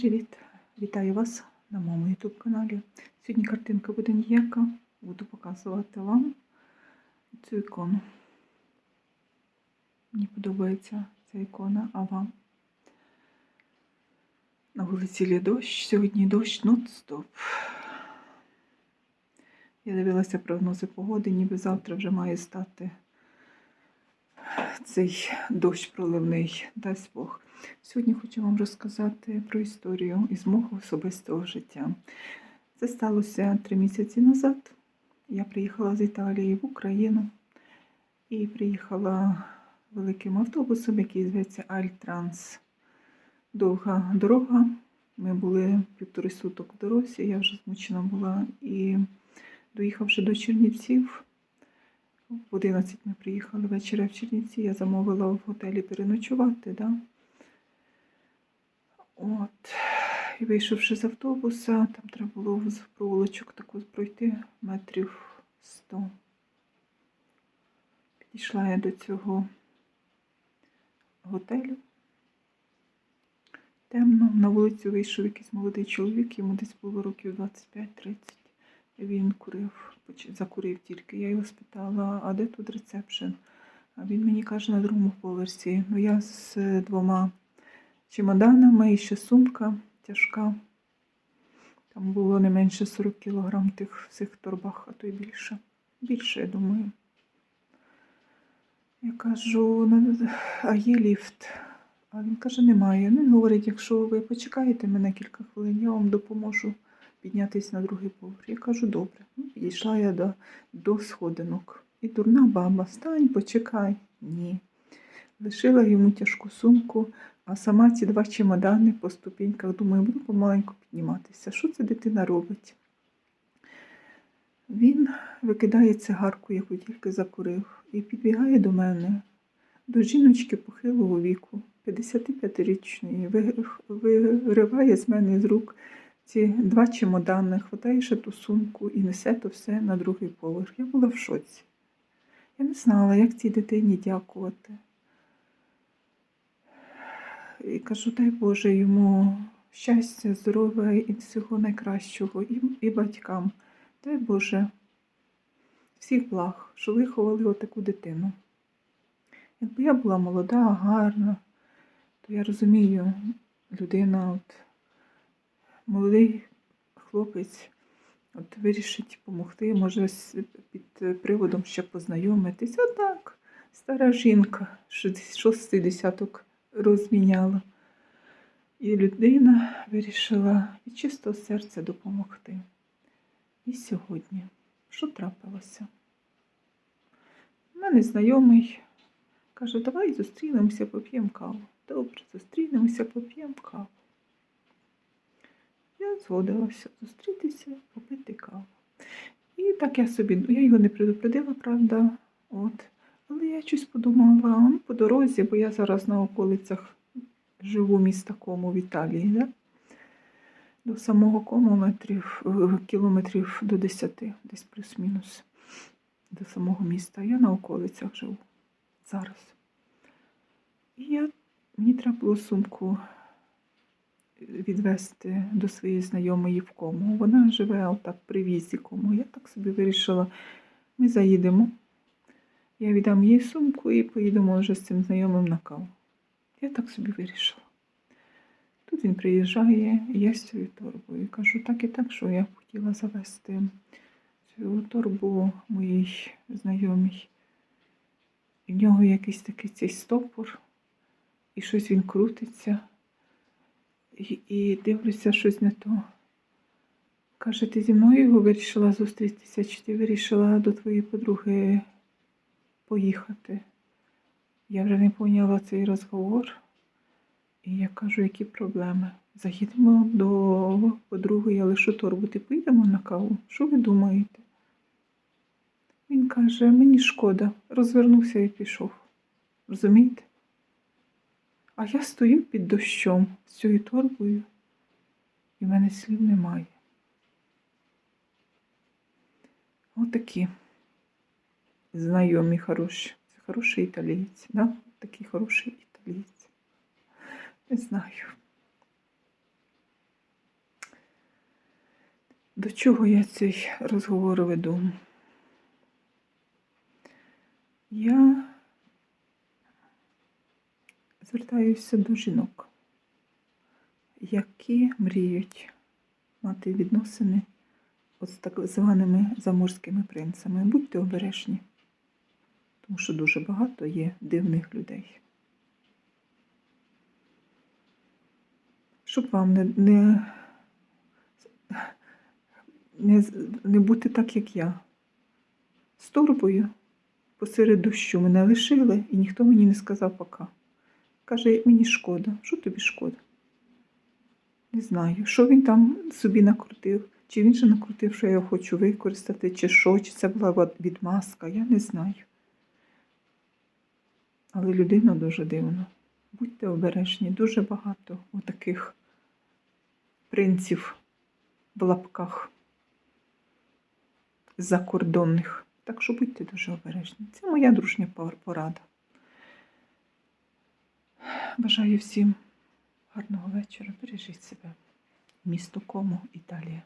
привіт! Вітаю вас на моєму YouTube каналі. Сьогодні картинка буде ніяка. Буду показувати вам цю ікону. Мені подобається ця ікона, а вам. На вулиці є дощ, сьогодні дощ нон-стоп. Я дивилася прогнози погоди, ніби завтра вже має стати цей дощ проливний, дасть Бог. Сьогодні хочу вам розказати про історію із мого особистого життя. Це сталося три місяці назад. Я приїхала з Італії в Україну і приїхала великим автобусом, який зветься Альтранс. Довга дорога. Ми були півтори суток в дорозі, я вже змучена була. І доїхавши до Чернівців, в 11 ми приїхали ввечері в Чернівці, я замовила в готелі переночувати. Да? От. І вийшовши з автобуса, там треба було з проволочок таку пройти метрів 100. Підійшла я до цього готелю. Темно, на вулицю вийшов якийсь молодий чоловік, йому десь було років 25-30. Він курив, закурив тільки. Я його спитала, а де тут ресепшн? А він мені каже на другому поверсі. Ну я з двома чемоданами і ще сумка тяжка. Там було не менше 40 кілограм тих всіх торбах, а то й більше. Більше, я думаю. Я кажу, «Ну, а є ліфт? А він каже, немає. Ну, він говорить, якщо ви почекаєте мене кілька хвилин, я вам допоможу піднятися на другий поверх. Я кажу, добре. Ну, Підійшла я до, до сходинок. І дурна баба, стань, почекай. Ні. Лишила йому тяжку сумку, а сама ці два чемодани по ступіньках, думаю, буду помаленьку підніматися. Що це дитина робить? Він викидає цигарку, яку тільки закурив, і підбігає до мене, до жіночки похилого віку, 55-річної, вириває з мене з рук ці два чемодани, хватає ще ту сумку і несе то все на другий поверх. Я була в шоці. Я не знала, як цій дитині дякувати. І кажу, дай Боже йому щастя, здоров'я і всього найкращого, і, і батькам. Дай Боже всіх благ, що виховали отаку дитину. Якби я була молода, гарна, то я розумію, людина, от, молодий хлопець, от вирішить допомогти, може під приводом ще познайомитись. Отак, стара жінка, шостий десяток розміняла. І людина вирішила від чистого серця допомогти. І сьогодні, що трапилося? У мене знайомий каже, давай зустрінемося, поп'ємо каву. Добре, зустрінемося, поп'ємо каву. Я згодилася зустрітися, попити каву. І так я собі, я його не предупредила, правда, от. Але я щось подумала, по дорозі, бо я зараз на околицях живу міста Кому в Італії, да? до самого Кому метрів, е, кілометрів до 10, десь плюс-мінус до самого міста. Я на околицях живу зараз. І я, мені треба було сумку відвести до своєї знайомої в кому. Вона живе отак при візі кому. Я так собі вирішила, ми заїдемо. Я віддам їй сумку і поїдемо вже з цим знайомим на каву. Я так собі вирішила. Тут він приїжджає, я з цією торбою. Кажу, так і так, що я хотіла завести цю торбу моїй знайомій. І в нього якийсь такий цей стопор, і щось він крутиться. І, і дивлюся, щось не то. Каже, ти зі мною вирішила зустрітися, чи ти вирішила до твоєї подруги поїхати? Я вже не поняла цей розговор. І я кажу, які проблеми. Заїдемо до подруги, я лишу торбу, ти поїдемо на каву. Що ви думаєте? Він каже, мені шкода, розвернувся і пішов. Розумієте? А я стою під дощом з цією торбою, і в мене слів немає. Отакі знайомі хороші. Це хороший італієць, да? Такий хороший італієць. Не знаю. До чого я цей розговор веду? Я звертаюся до жінок, які мріють мати відносини з так званими заморськими принцами. Будьте обережні, тому що дуже багато є дивних людей. Щоб вам не, не, не, не бути так, як я. З торбою посеред дощу мене лишили, і ніхто мені не сказав пока. Каже, мені шкода. Що тобі шкода? Не знаю, що він там собі накрутив, чи він же накрутив, що я його хочу використати, чи що, чи це була відмазка, я не знаю. Але людина дуже дивна. Будьте обережні, дуже багато отаких принців в лапках закордонних. Так що будьте дуже обережні. Це моя дружня пор- порада. Бажаю всім гарного вечора. Бережіть себе. Місто Комо, Італія.